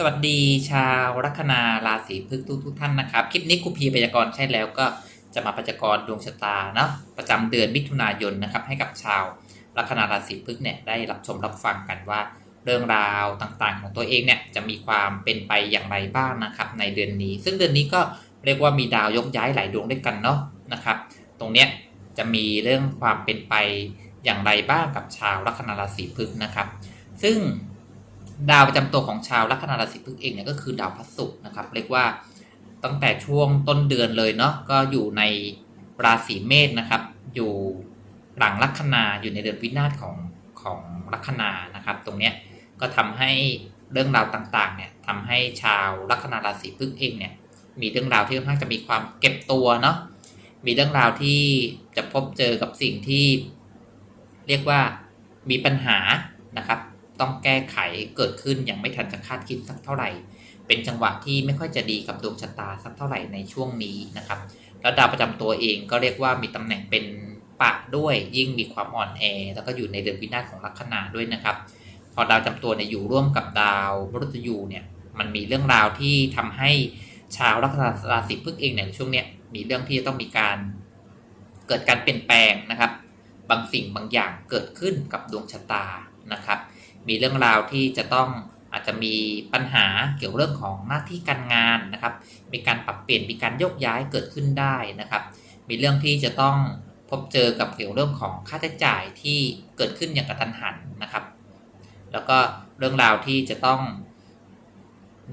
สวัสดีชาวลัคนาราศีพฤษทุกทุกท่านนะครับ คลิปนี้ครูพีพยากรณ์ใช่แล้วก็จะมาพยากรณ์ดวงชะตาเนาะประจำเดือนมิถุนายนนะครับให้กับชาวลัคนาราศีพฤษเนี่ยได้รับชมรับฟังกันว่า เรื่องราวต่างๆ ของตัวเองเนี่ยจะมีความเป็นไปอย่างไรบ้างนะครับในเดือนนี้ ซึ่งเดือนนี้ก็เรียกว่ามีดาวยกย้ายหลายดวงด้วยกันเนาะนะครับ ตรงเนี้ยจะมีเรื่องความเป็นไปอย่างไรบ้างกับชาวลัคนาราศีพฤษนะครับ ซึ่ง ดาวประจำตัวของชาวลัคนาราศีพฤษเองเนี่ยก็คือดาวพระศุกร์นะครับ เรียกว่าตั้งแต่ช่วงต้นเดือนเลยเนาะก็อยู่ในราศีเมษนะครับ อยู่หลังลัคนาอยู่ในเดือนวินาศของของลัคนานะครับ ตรงเนี้ยก็ทำให้เรื่องราวต่างๆเนี่ยทำให้ชาวลัคนาราศีพฤษเองเนี่ยมีเรื่องราวที่ค่อนข้างจะมีความเก็บตัวเนาะมีเรื่องราวที่จะพบเจอกับสิ่งที่ เรียกว่ามีปัญหานะครับ ต้องแก้ไขเกิดขึ้นอย่างไม่ทันจะคาดคิดสักเท่าไหร่ เป็นจังหวะที่ไม่ค่อยจะดีกับดวงชะตาสักเท่าไหร่ในช่วงนี้นะครับแล้วดาวประจำตัวเองก็เรียกว่ามีตำแหน่งเป็นปะด้วยยิ่งมีความอ่อนแอ แล้วก็อยู่ในเดือนวินาศของลัคนาด้วยนะครับ พอดาวประจำตัวเนี่ยอยู่ร่วมกับดาวมฤตยูเนี่ยมันมีเรื่องราวที่ทำให้ชาวลัคนาราศีพฤกษ์เองเนี่ยในช่วงเนี้ยมีเรื่องที่จะต้องมีการเกิดการเปลี่ยนแปลงนะครับ บางสิ่งบางอย่างเกิดขึ้นกับดวงชะตานะครับ มีเรื่องราวที่จะต้องอาจจะมีปัญหาเกี่ยวเรื่องของหน้าที่การงานนะครับ มีการปรับเปลี่ยน มีการโยกย้ายเกิดขึ้นได้นะครับ มีเรื่องที่จะต้องพบเจอกับเกี่ยวเรื่องของค่าใช้จ่ายที่เกิดขึ้นอย่างกระทันหันนะครับ แล้วก็เรื่องราวที่จะต้อง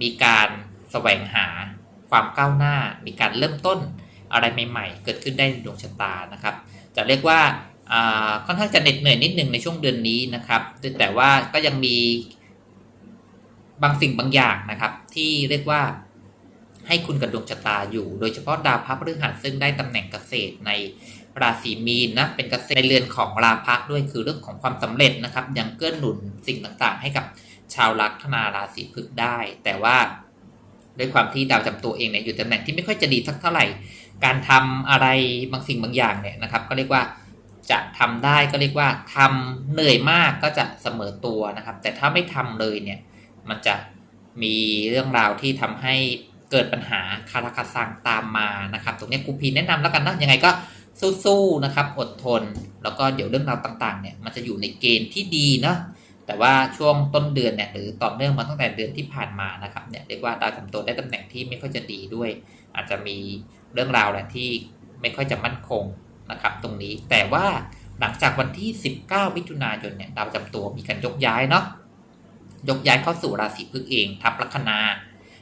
มีการแสวงหาความก้าวหน้า มีการเริ่มต้นอะไรใหม่ ๆ เกิดขึ้นได้ในดวงชะตานะครับ จะเรียกว่าอ่า ค่อนข้างจะเหน็ดเหนื่อยนิดหนึ่งในช่วงเดือนนี้นะครับ แต่ว่าก็ยังมีบางสิ่งบางอย่างนะครับ ที่เรียกว่าให้คุณกับดวงชะตาอยู่ โดยเฉพาะดาวพระพฤหัสซึ่งได้ตำแหน่งเกษตรในราศีมีนนะเป็นเกษตรในเรือนของราพะด้วยคือเรื่องของความสำเร็จนะครับยังเกื้อหนุนสิ่งต่างๆ ให้กับชาวลัคนาราศีพฤษได้ แต่ว่าด้วยความที่ดาวจำตัวเองเนี่ยอยู่ตำแหน่งที่ไม่ค่อยจะดีสักเท่าไหร่ การทำอะไรบางสิ่งบางอย่างเนี่ยนะครับ ก็เรียกว่า จะทำได้ก็เรียกว่าทำเหนื่อยมากก็จะเสมอตัวนะครับ แต่ถ้าไม่ทำเลยเนี่ยมันจะมีเรื่องราวที่ทำให้เกิดปัญหาคาราคาซังตามมานะครับ ตรงนี้ครูพีแนะนำแล้วกันนะยังไงก็สู้ๆนะครับ อดทน แล้วก็เดี๋ยวเรื่องราวต่างๆเนี่ยมันจะอยู่ในเกณฑ์ที่ดีเนาะแต่ว่าช่วงต้นเดือนเนี่ยหรือต่อเนื่องมาตั้งแต่เดือนที่ผ่านมานะครับเนี่ยเรียกว่าดาวจำตัวได้ตำแหน่งที่ไม่ค่อยจะดีด้วย อาจจะมีเรื่องราวแหละที่ไม่ค่อยจะมั่นคง นะครับตรงนี้แต่ว่าหลังจากวันที่ 19 มิถุนายนเนี่ยดาวประจำตัวมีการยกย้ายเนาะยกย้ายเข้าสู่ราศีพฤษเองทับลัคนา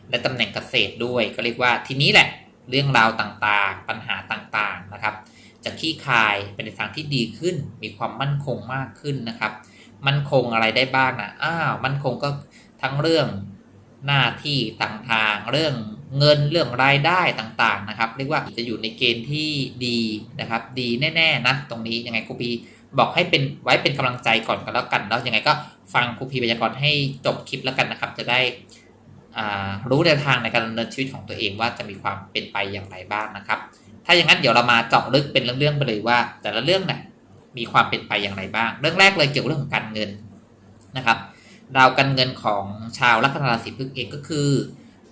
และตำแหน่งเกษตรด้วยก็เรียกว่าทีนี้แหละเรื่องราวต่างๆ ปัญหาต่างๆนะครับจะขี้คายเป็นในทางที่ดีขึ้น มีความมั่นคงมากขึ้นนะครับ มั่นคงอะไรได้บ้างนะอ้าวมั่นคงก็ทั้งเรื่องหน้าที่ต่างๆ เรื่อง เงินเรื่องรายได้ต่างๆนะครับ เรียกว่าจะอยู่ในเกณฑ์ที่ดีนะครับ ดีแน่ๆนะตรงนี้ยังไงครูพีบอกให้เป็นไว้เป็นกำลังใจก่อนกันแล้วกันแล้วยังไงก็ฟังครูพีพยากรณ์ให้จบคลิปแล้วกันนะครับ จะได้รู้แนวทางในการดำเนินชีวิตของตัวเองว่าจะมีความเป็นไปอย่างไรบ้างนะครับ ถ้าอย่างนั้นเดี๋ยวเรามาเจาะลึกเป็นเรื่องๆไปเลยว่า แต่ละเรื่องเนี่ยมีความเป็นไปอย่างไรบ้าง เรื่องแรกเลยเกี่ยวกับเรื่องของการเงินนะครับดาวการเงินของชาวลัคนาราศีพฤษเองก็คือ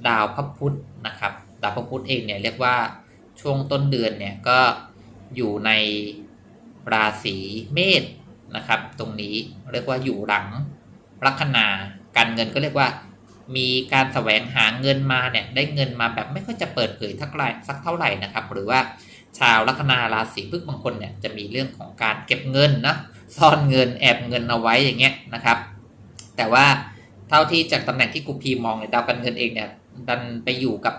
ดาวพระพุธนะครับ ดาวพระพุธเองเนี่ยเรียกว่าช่วงต้นเดือนเนี่ยก็อยู่ในราศีเมษนะครับ ตรงนี้เรียกว่าอยู่หลังลัคนาการเงินก็เรียกว่า มีการแสวงหาเงินมาเนี่ยได้เงินมาแบบไม่ค่อยจะเปิดเผยทักไรสักเท่าไหร่นะครับ หรือว่าชาวลัคนาราศีพฤษบางคนเนี่ยจะมีเรื่องของการเก็บเงินนะซ่อนเงินแอบเงินเอาไว้อย่างเงี้ยนะครับ แต่ว่าเท่าที่จากตำแหน่งที่กูพีมองเนี่ยดาวการเงินเองเนี่ย ดันไปอยู่กับ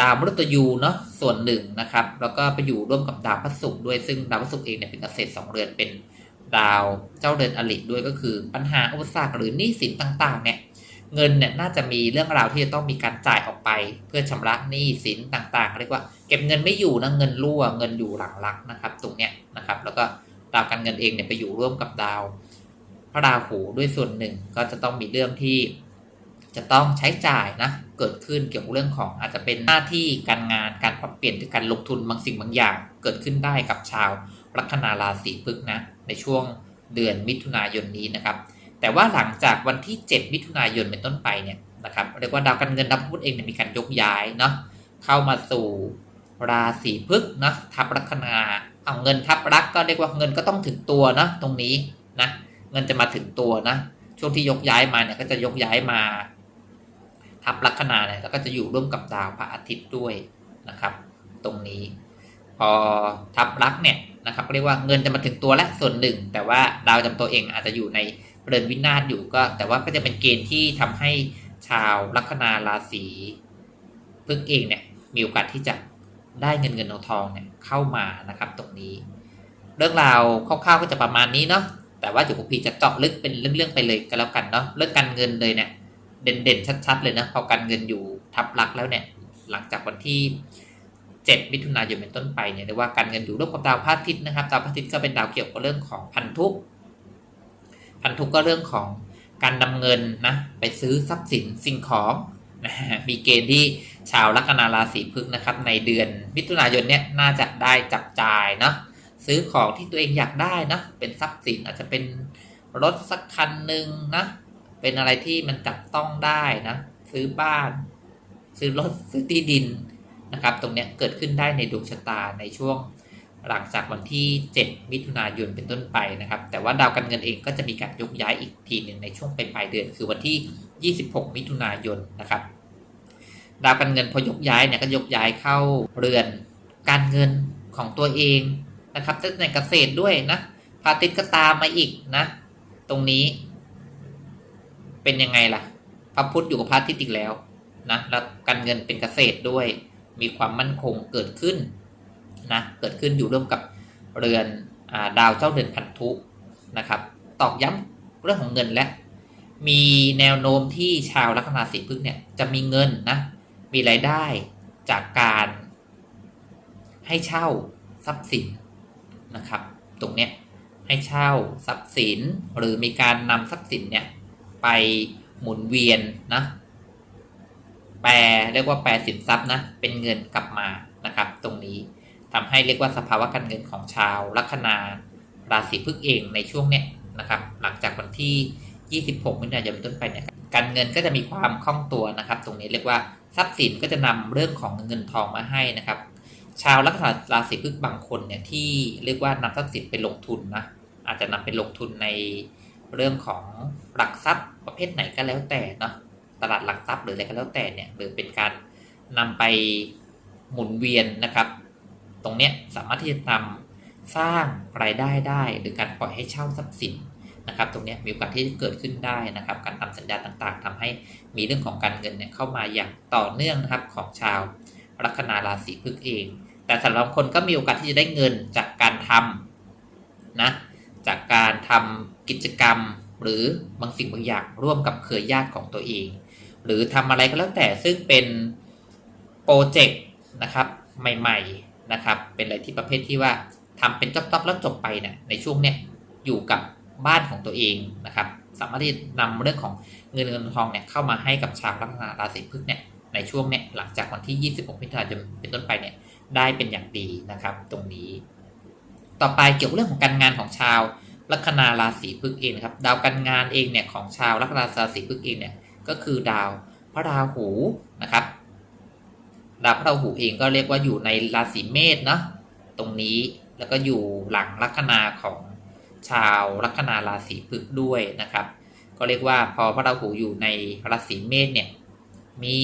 ดาวมฤตยูเนาะส่วนหนึ่งนะครับ แล้วก็ไปอยู่ร่วมกับดาวพระศุกร์ด้วยซึ่งดาวพระศุกร์เองเนี่ยเป็นเกษตรสองเรือนเป็นดาวเจ้าเรือนอลิด้วยก็คือปัญหาอุปสรรคหรือหนี้สินต่างๆ เนี่ยเงินเนี่ยน่าจะมีเรื่องราวที่จะต้องมีการจ่ายออกไป เพื่อชำระหนี้สินต่างๆเรียกว่าเก็บเงินไม่อยู่นะเงินรั่วเงินอยู่หลังลักนะครับ ตรงเนี้ยนะครับ แล้วก็ดาวการเงินเองเนี่ยไปอยู่ร่วมกับดาวพระราหูด้วยส่วนหนึ่งก็จะต้องมีเรื่องที่ จะต้องใช้จ่ายนะเกิดขึ้นเกี่ยวกับเรื่องของอาจจะเป็นหน้าที่การงานการปรับเปลี่ยนหรือการลงทุนบางสิ่งบางอย่าง เกิดขึ้นได้กับชาวลัคนาราศีพฤษ์นะในช่วงเดือนมิถุนายนนี้นะครับแต่ว่าหลังจากวันที่ 7 มิถุนายนเป็นต้นไปเนี่ยนะครับเรียกว่าดาวการเงินดาวพุธเองเนี่ยมีการยกย้ายเนาะเข้ามาสู่ราศีพฤกษ์เนาะทับลัคนาเอาเงินทับรักก็เรียกว่าเงินก็ต้องถึงตัวเนาะตรงนี้นะเงินจะมาถึงตัวนะช่วงที่ยกย้ายมาเนี่ยก็จะยกย้ายมา ทับลัคนาเนี่ยแล้วก็จะอยู่ร่วมกับดาวพระอาทิตย์ด้วยนะครับ ตรงนี้ พอทับลักเนี่ยนะครับเรียกว่าเงินจะมาถึงตัวและส่วนหนึ่ง แต่ว่าดาวจำตัวเองอาจจะอยู่ในเรือนวินาศอยู่ก็ แต่ว่าก็จะเป็นเกณฑ์ที่ทำให้ชาวลัคนาราศีพฤกษ์เองเนี่ยมีโอกาสที่จะได้เงินเงินทองทองเนี่ยเข้ามานะครับตรงนี้ เรื่องราวคร่าวๆก็จะประมาณนี้เนาะแต่ว่าเดี๋ยวผมพีจะเจาะลึกเป็นเรื่องๆไปเลยก็แล้วกันเนาะเรื่องการเงินเลยเนี่ย เด่นๆ ชัด ๆ เลยนะ พอการเงินอยู่ทับลักแล้วเนี่ย หลังจากวันที่ 7 มิถุนายนเป็นต้นไปเนี่ยเรียกว่าการเงินอยู่ร่วมกับดาวพระอาทิตย์นะครับ ดาวพระอาทิตย์ก็เป็นดาวเกี่ยวกับเรื่องของพันธุพันธุกร์ก็เรื่องของการนำเงินนะไปซื้อทรัพย์สินสิ่งของนะฮะมีเกณฑ์ที่ชาวลัคนาราศีพฤษภนะครับ ในเดือนมิถุนายนเนี่ยน่าจะได้จับจ่ายเนาะซื้อของที่ตัวเองอยากได้นะเป็นทรัพย์สินอาจจะเป็นรถสักคันหนึ่งนะ เป็นอะไรที่มันจับต้องได้นะ ซื้อบ้าน ซื้อรถซื้อที่ดินนะครับ ตรงนี้เกิดขึ้นได้ในดวงชะตาในช่วงหลังจากวันที่ 7 มิถุนายนเป็นต้นไปนะครับ แต่ว่าดาวการเงินเองก็จะมีการยกย้ายอีกทีหนึ่งในช่วงปลายเดือน คือวันที่ 26 มิถุนายนนะครับ ดาวการเงินพอยกย้ายเนี่ยก็ยกย้ายเข้าเรือนการเงินของตัวเองนะครับในเกษตรด้วยนะพาทิตย์ก็ตามมาอีกนะ ตรงนี้ เป็นยังไงล่ะ พระพุธอยู่กับพระอาทิตย์อีกแล้วนะแล้วการเงินเป็นเกษตรด้วย มีความมั่นคงเกิดขึ้นนะเกิดขึ้นอยู่ร่วมกับเรือนอาดาวเจ้าเดือนพันธุนะครับ ตอกย้ำเรื่องของเงินและ มีแนวโน้มที่ชาวลัคนาสีพฤกษ์เนี่ยจะมีเงินนะมีรายได้จากการให้เช่าทรัพย์สินนะครับ ตรงเนี้ยให้เช่าทรัพย์สินหรือมีการนำทรัพย์สินเนี่ย ไปหมุนเวียนนะ แปลเรียกว่าแปลสินทรัพย์นะ เป็นเงินกลับมานะครับ ตรงนี้ทำให้เรียกว่าสภาวะการเงินของชาวลัคนาราศีพฤกษ์เองในช่วงเนี้ยนะครับ หลังจากวันที่ 26มิถุนายนเป็นต้นไปเนี่ยการเงินก็จะมีความคล่องตัวนะครับ ตรงนี้เรียกว่าทรัพย์สินก็จะนำเรื่องของเงินทองมาให้นะครับ ชาวลัคนาราศีพฤกษ์บางคนเนี่ยที่เรียกว่านำทรัพย์สินไปลงทุนนะอาจจะนำไปลงทุนในเรื่องของหลักทรัพย์ เภทไหนก็แล้วแต่เนาะตลาดหลักทรัพย์หรืออะไรก็แล้วแต่เนี่ยหรือเป็นการนำไปหมุนเวียนนะครับ ตรงเนี้ยสามารถที่จะนำสร้างรายได้ได้ หรือการปล่อยให้เช่าทรัพย์สินนะครับ ตรงเนี้ยมีโอกาสที่จะเกิดขึ้นได้นะครับ การทำสัญญาต่างๆทำให้มีเรื่องของการเงินเนี่ยเข้ามาอย่างต่อเนื่องนะครับของชาวลัคนาราศีพฤกษ์เอง แต่สำหรับคนก็มีโอกาสที่จะได้เงินจากการทำนะจากการทำกิจกรรม หรือบางสิ่งบางอย่างร่วมกับเครือญาติของตัวเอง หรือทำอะไรก็แล้วแต่ซึ่งเป็นโปรเจกต์นะครับใหม่ๆนะครับเป็นอะไรที่ประเภทที่ว่าทำเป็นจ๊อบๆแล้วจบไปเนี่ยในช่วงเนี้ยอยู่กับบ้านของตัวเองนะครับสามารถที่นำเรื่องของเงินเงินทองเนี่ยเข้ามาให้กับชาวลัคนาราศีพฤกษ์เนี่ยในช่วงเนี้ยหลังจากวันที่ 26มิถุนายนเป็นต้นไปเนี่ยได้เป็นอย่างดีนะครับ ตรงนี้ ต่อไปเกี่ยวกับเรื่องของการงานของชาว ลัคนาราศีพฤกษ์เองครับ ดาวการงานเองเนี่ยของชาวลัคนาราศีพฤกษ์เองเนี่ยก็คือดาวพระราหูนะครับ ดาวพระราหูเองก็เรียกว่าอยู่ในราศีเมษเนาะตรงนี้แล้วก็อยู่หลังลัคนาของชาวลัคนาราศีพฤกษ์ด้วยนะครับ ก็เรียกว่าพอพระราหูอยู่ในราศีเมษเนี่ยมี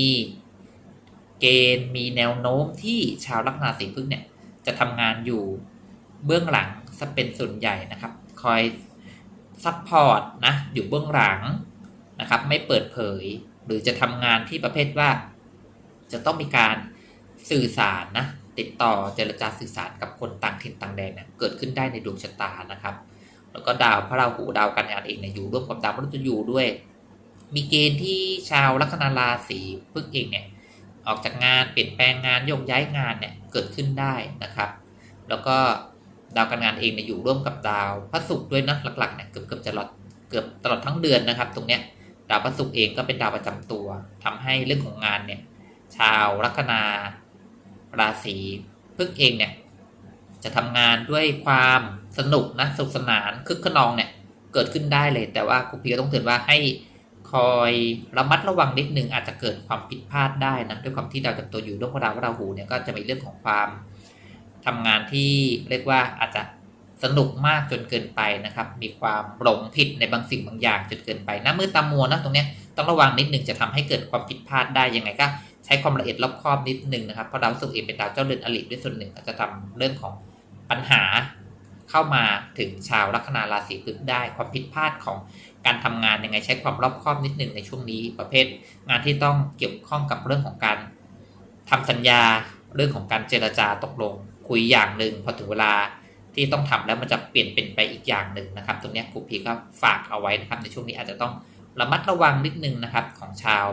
เกณฑ์มีแนวโน้มที่ชาวลัคนาราศีพฤกษ์เนี่ยจะทำงานอยู่เบื้องหลังซะเป็นส่วนใหญ่นะครับ คอยซัพพอร์ตนะอยู่เบื้องหลังนะครับไม่เปิดเผย หรือจะทำงานที่ประเภทว่า จะต้องมีการสื่อสารนะติดต่อเจรจาสื่อสารกับคนต่างถิ่นต่างแดนเนี่ยเกิดขึ้นได้ในดวงชะตานะครับ แล้วก็ดาวพระราหูดาวการงานเองเนี่ยอยู่ร่วมกับดาวพฤหัสอยู่ด้วย มีเกณฑ์ที่ชาวลัคนาราศีพฤกษ์เองเนี่ยออกจากงานเปลี่ยนแปลงงานโยกย้ายงานเนี่ยเกิดขึ้นได้นะครับ แล้วก็ ดาวการงานเองเนี่ยอยู่ร่วมกับดาวพระศุกร์ด้วยนะหลักๆเนี่ยเกือบเกือบจะตลอดเกือบตลอดทั้งเดือนนะครับ ตรงเนี้ยดาวพระศุกร์เองก็เป็นดาวประจำตัวทำให้เรื่องของงานเนี่ยชาวลัคนาราศีพฤกษ์เองเนี่ยจะทำงานด้วยความสนุกนะสนุกสนานคึกขนองเนี่ยเกิดขึ้นได้เลย แต่ว่าครูพีก็ต้องเตือนว่าให้คคอยระมัดระวังนิดนึงอาจจะเกิดความผิดพลาดได้นะด้วยความที่ดาวจับตัวอยู่ร่วมกับดาวราหูเนี่ยก็จะมีเรื่องของความ ทำงานที่เรียกว่าอาจจะสนุกมากจนเกินไปนะครับ มีความหลงผิดในบางสิ่งบางอย่างจนเกินไปหน้ามือตามัวนะตรงนี้ต้องระวังนิดนึงจะทำให้เกิดความผิดพลาดได้ยังไงก็ใช้ความละเอียดรอบคอบนิดนึงนะครับเพราะดาวศุกร์เองเป็นดาวเจ้าเรือนอลิด้วยส่วนหนึ่งอาจจะทำเรื่องของปัญหาเข้ามาถึงชาวลัคนาราศีพฤษได้ ความผิดพลาดของการทำงานยังไงใช้ความรอบคอบนิดหนึ่งในช่วงนี้ประเภท งานที่ต้องเกี่ยวข้องกับเรื่องของการทำสัญญาเรื่องของการเจรจาตกลง คุยอย่างหนึ่งพอถึงเวลาที่ต้องทำแล้วมันจะเปลี่ยนเป็นไปอีกอย่างหนึ่งนะครับ ตรงนี้ครูพีก็ฝากเอาไว้นะครับ ในช่วงนี้อาจจะต้องระมัดระวังนิดนึงนะครับ ของชาว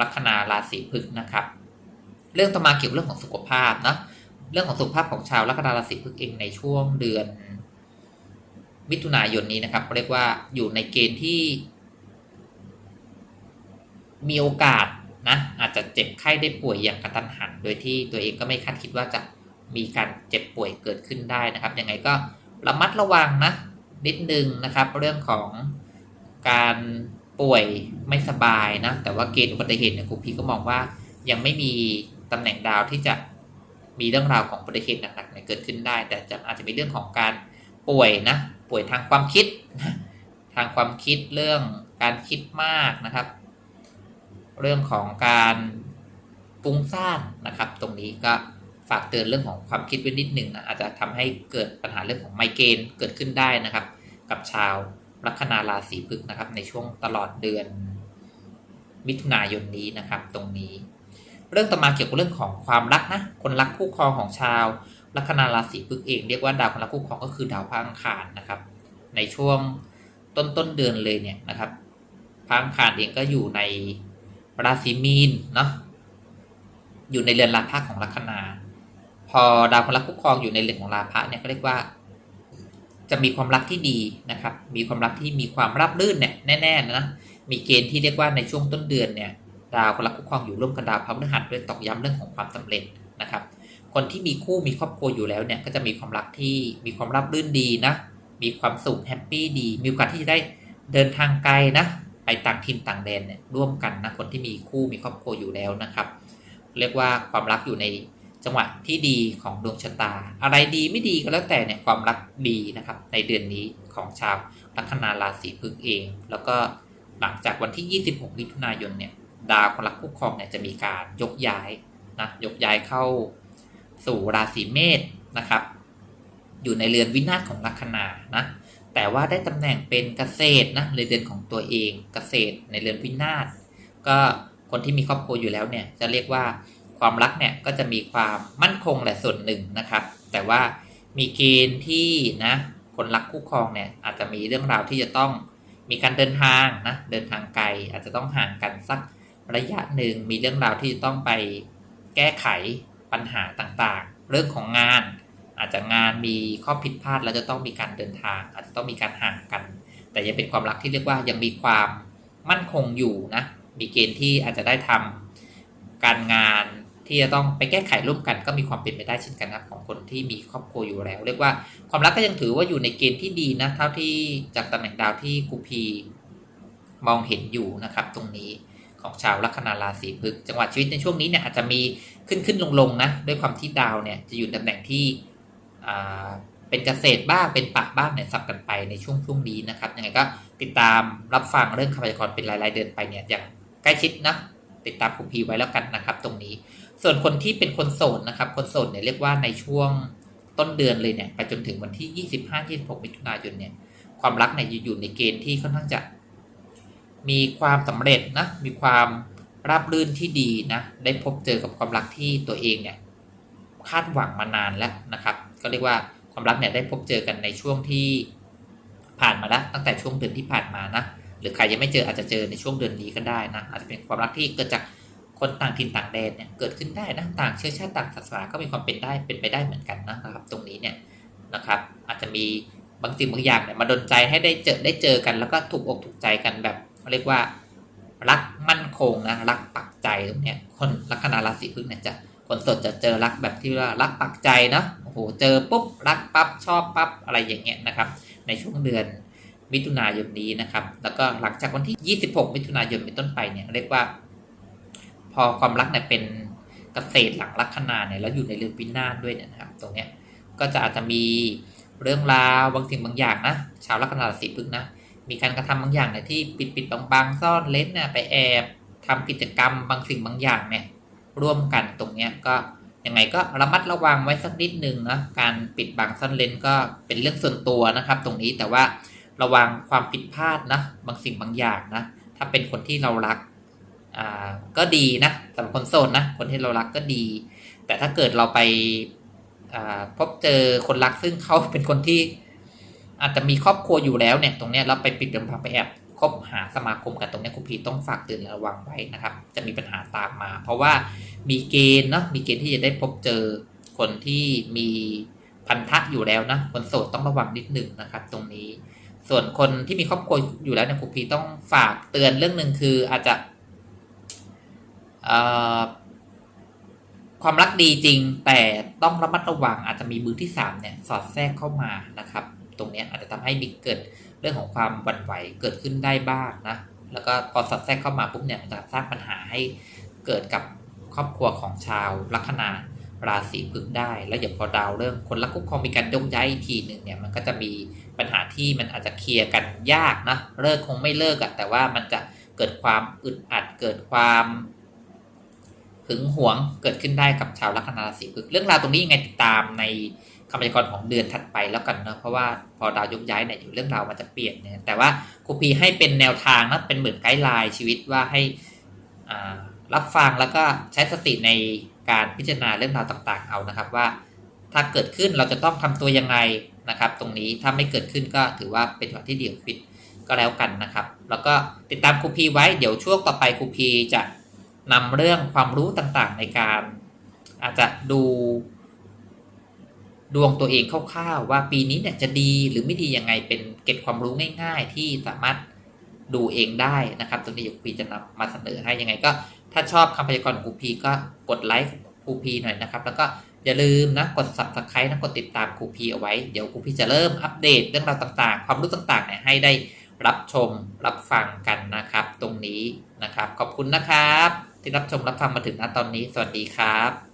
ลัคนาราศีพฤษนะครับ เรื่องต่อมาเกี่ยวกับเรื่องของสุขภาพนะเรื่องของสุขภาพของชาวลัคนาราศีพฤษเองในช่วงเดือนมิถุนายนนี้นะครับเรียกว่าอยู่ในเกณฑ์ที่ มีโอกาสนะอาจจะเจ็บไข้ได้ป่วยอย่างกระตันหัน โดยที่ตัวเองก็ไม่คาดคิดว่าจะ มีการเจ็บป่วยเกิดขึ้นได้นะครับ ยังไงก็ระมัดระวังนะนิดนึงนะครับ เรื่องของการป่วยไม่สบายนะ แต่ว่าเกณฑ์อุบัติเหตุเนี่ยครูพีก็มองว่ายังไม่มีตำแหน่งดาวที่จะมีเรื่องราวของอุบัติเหตุหนักๆเนี่ยเกิดขึ้นได้ แต่จะอาจจะมีเรื่องของการป่วยนะ ป่วยทางความคิด ทางความคิดเรื่องการคิดมากนะครับ เรื่องของการฟุ้งซ่านนะครับ ตรงนี้ก็ ฝากเตือนเรื่องของความคิดไว้นิดหนึ่งนะอาจจะทำให้เกิดปัญหาเรื่องของไมเกรนเกิดขึ้นได้นะครับ กับชาวลัคนาราศีพฤษนะครับ ในช่วงตลอดเดือนมิถุนายนนี้นะครับ ตรงนี้ เรื่องต่อมาเกี่ยวกับเรื่องของความรักนะคนรักคู่ครองของชาวลัคนาราศีพฤษเองเรียกว่าดาวคนรักคู่ครองก็คือดาวพระอังคารนะครับ ในช่วงต้นต้นเดือนเลยเนี่ยนะครับพระอังคารเองก็อยู่ในราศีมีนเนาะอยู่ในเรือนราพะของลัคนา พอดาวคนรักคู่ครองอยู่ในเรือนของราพะเนี่ยก็เรียกว่า จะมีความรักที่ดีนะครับ มีความรักที่มีความราบรื่นเนี่ยแน่ๆนะมีเกณฑ์ที่เรียกว่าในช่วงต้นเดือนเนี่ยดาวคนรักคู่ครองอยู่ร่วมกับดาวพฤหัสด้วยตอกย้ำเรื่องของความสำเร็จนะครับ คนที่มีคู่มีครอบครัวอยู่แล้วเนี่ยก็จะมีความรักที่มีความราบรื่นดีนะมีความสุขแฮปปี้ดี มีโอกาสที่จะได้เดินทางไกลนะไปต่างถิ่นต่างแดนเนี่ยร่วมกันนะคนที่มีคู่มีครอบครัวอยู่แล้วนะครับ เรียกว่าความรักอยู่ใน จังหวะที่ดีของดวงชะตา อะไรดีไม่ดีก็แล้วแต่เนี่ยความรักดีนะครับ ในเดือนนี้ของชาวลัคนาราศีพฤษเอง แล้วก็หลังจากวันที่ 26 มิถุนายนเนี่ยดาวคนรักคู่ครองเนี่ยจะมีการยกย้ายนะยกย้ายเข้าสู่ราศีเมษนะครับ อยู่ในเรือนวินาศของลัคนานะแต่ว่าได้ตำแหน่งเป็นเกษตรนะในเรือนของตัวเองเกษตรในเรือนวินาศก็คนที่มีครอบครัวอยู่แล้วเนี่ยจะเรียกว่า ความรักเนี่ยก็จะมีความมั่นคงแหละส่วนหนึ่งนะครับ แต่ว่ามีเกณฑ์ที่นะคนรักคู่ครองเนี่ยอาจจะมีเรื่องราวที่จะต้องมีการเดินทางนะเดินทางไกลอาจจะต้องห่างกันสักระยะหนึ่งมีเรื่องราวที่จะต้องไปแก้ไขปัญหาต่างๆ เรื่องของงาน อาจจะงานมีข้อผิดพลาดแล้วจะต้องมีการเดินทาง อาจจะต้องมีการห่างกัน แต่ยังเป็นความรักที่เรียกว่ายังมีความมั่นคงอยู่นะมีเกณฑ์ที่อาจจะได้ทำการงาน ที่จะต้องไปแก้ไขร่วมกันก็มีความเป็นไปได้เช่นกันนะของคนที่มีครอบครัวอยู่แล้ว เรียกว่าความรักก็ยังถือว่าอยู่ในเกณฑ์ที่ดีนะเท่าที่จากตำแหน่งดาวที่กูพีมองเห็นอยู่นะครับ ตรงนี้ของชาวลัคนาราศีพฤษจังหวะชีวิตในช่วงนี้เนี่ยอาจจะมีขึ้นขึ้นลงลงนะด้วยความที่ดาวเนี่ยจะอยู่ตำแหน่งที่เป็นเกษตรบ้างเป็นปะบ้างเนี่ยสับกันไปในช่วงช่วงนี้นะครับยังไงก็ติดตามรับฟังเรื่องคำพยากรณ์เป็นรายๆเดือนไปเนี่ยอย่างใกล้ชิดนะติดตามคุณพีไว้แล้วกันนะครับ ตรงนี้ ส่วนคนที่เป็นคนโสดนะครับ คนโสดเนี่ยเรียกว่าในช่วงต้นเดือนเลยเนี่ยไปจนถึงวันที่ 25-26มิถุนายนเนี่ยความรักเนี่ยอยู่ในเกณฑ์ที่ค่อนข้างจะ มีความสำเร็จนะมีความราบรื่นที่ดีนะได้พบเจอกับความรักที่ตัวเองเนี่ยคาดหวังมานานแล้วนะครับ ก็เรียกว่าความรักเนี่ยได้พบเจอกันในช่วงที่ผ่านมาแล้วตั้งแต่ช่วงเดือนที่ผ่านมานะหรือใครยังไม่เจออาจจะเจอในช่วงเดือนนี้ก็ได้นะอาจจะเป็นความรักที่เกิดจาก คนต่างถิ่นต่างแดนเนี่ยเกิดขึ้นได้นะต่างเชื้อชาติต่างศาสนาก็มีความเป็นได้เป็นไปได้เหมือนกันนะครับ ตรงนี้เนี่ยนะครับ อาจจะมีบางสิ่งบางอย่างเนี่ยมาดนใจให้ได้เจอได้เจอกัน แล้วก็ถูกอกถูกใจกันแบบเรียกว่ารักมั่นคงนะรักปักใจตรงเนี้ยคนลัคนาราศีพฤษเนี่ยจะคนสดจะเจอรักแบบที่ว่ารักปักใจนะโอ้โหเจอปุ๊บรักปั๊บชอบปั๊บอะไรอย่างเงี้ยนะครับ ในช่วงเดือนมิถุนายนนี้นะครับ แล้วก็หลังจากวันที่ 26 มิถุนายนเป็นต้นไปเนี่ยเรียกว่า พอความรักเนี่ยเป็นเกษตรหลังลัคนาเนี่ยแล้วอยู่ในเรือนวินาศด้วยเนี่ยนะครับตรงเนี้ยก็จะอาจจะมีเรื่องราวบางสิ่งบางอย่างนะชาวลัคนาราศีพฤกษ์นะมีการกระทำบางอย่างเนี่ยที่ปิดปิดบางๆซ่อนเล้นเนี่ยไปแอบทำกิจกรรมบางสิ่งบางอย่างเนี่ยร่วมกันตรงเนี้ยก็ยังไงก็ระมัดระวังไว้สักนิดนึงนะการปิดบังซ่อนเลนก็เป็นเรื่องส่วนตัวนะครับ ตรงนี้แต่ว่าระวังความผิดพลาดนะบางสิ่งบางอย่างนะถ้าเป็นคนที่เรารัก อ่าก็ดีนะสำหรับคนโสดนะคนที่เรารักก็ดี แต่ถ้าเกิดเราไปอ่าพบเจอคนรักซึ่งเขาเป็นคนที่ อาจจะมีครอบครัวอยู่แล้วเนี่ยตรงเนี้ยเราไปปิดบังไปแอบคบหาสมาคมกันตรงเนี้ยคุณพีต้องฝากเตือนระวังไว้นะครับ จะมีปัญหาตามมา เพราะว่ามีเกณฑ์เนาะมีเกณฑ์ที่จะได้พบเจอคนที่มีพันธะอยู่แล้วนะคนโสดต้องระวังนิดหนึ่งนะครับ ตรงนี้ ส่วนคนที่มีครอบครัวอยู่แล้วเนี่ยคุณพีต้องฝากเตือนเรื่องหนึ่งคืออาจจะ ความรักดีจริงแต่ต้องระมัดระวังอาจจะมีมือที่สามเนี่ยสอดแทรกเข้ามานะครับ ตรงนี้อาจจะทำให้มีเกิดเรื่องของความวั่นไหวเกิดขึ้นได้บ้างนะแล้วก็พอสอดแทรกเข้ามาปุ๊บเนี่ยมันจะสร้างปัญหาให้เกิดกับครอบครัวของชาวลัคนาราศีพฤกษ์ได้ แล้วเดี๋ยวพอดาวเริ่มคนรักคุ้มครองมีการยกย้ายทีหนึ่งเนี่ยมันก็จะมีปัญหาที่มันอาจจะเคลียร์กันยากนะเลิกคงไม่เลิกอะแต่ว่ามันจะเกิดความอึดอัดเกิดความึงหวงเกิดขึ้นได้กับชาวลัคนาราศีพฤกษ์เรื่องราวตรงนี้ยังไงติดตามในคำพยากรณ์ของเดือนถัดไปแล้วกันเนาะเพราะว่าพอดาวยกย้ายเนี่ยอยู่เรื่องราวมันจะเปลี่ยนเนี่ยแต่ว่าครูพีให้เป็นแนวทางนะเป็นเหมือนไกด์ไลน์ชีวิตว่าให้รับฟังแล้วก็ใช้สติในการพิจารณาเรื่องราวต่างๆเอานะครับว่า ถ้าเกิดขึ้นเราจะต้องทำตัวยังไงนะครับ ตรงนี้ถ้าไม่เกิดขึ้นก็ถือว่าเป็นจังหวะที่เดี่ยวฟิตก็แล้วกันนะครับ แล้วก็ติดตามครูพีไว้เดี๋ยวช่วงต่อไปครูพีจะ นำเรื่องความรู้ต่างๆ ในการ อาจจะดูดวงตัวเองคร่าวๆว่าปีนี้เนี่ยจะดีหรือไม่ดียังไงเป็นเก็บความรู้ง่าย ๆ ที่สามารถดูเองได้นะครับตรงนี้ครูพีจะนำมาเสนอให้ยังไง ก็ถ้าชอบคำพยากรณ์ครูพีก็กดไลค์ครูพีหน่อยนะครับ แล้วก็อย่าลืมนะกด subscribe นะกดติดตามครูพีเอาไว้เดี๋ยวครูพีจะเริ่มอัปเดตเรื่องราวต่างๆ ความรู้ต่างๆเนี่ยให้ได้รับชมรับฟังกันนะครับ ตรงนี้นะครับ ขอบคุณนะครับ ที่รับชมรับฟังมาถึงณตอนนี้ สวัสดีครับ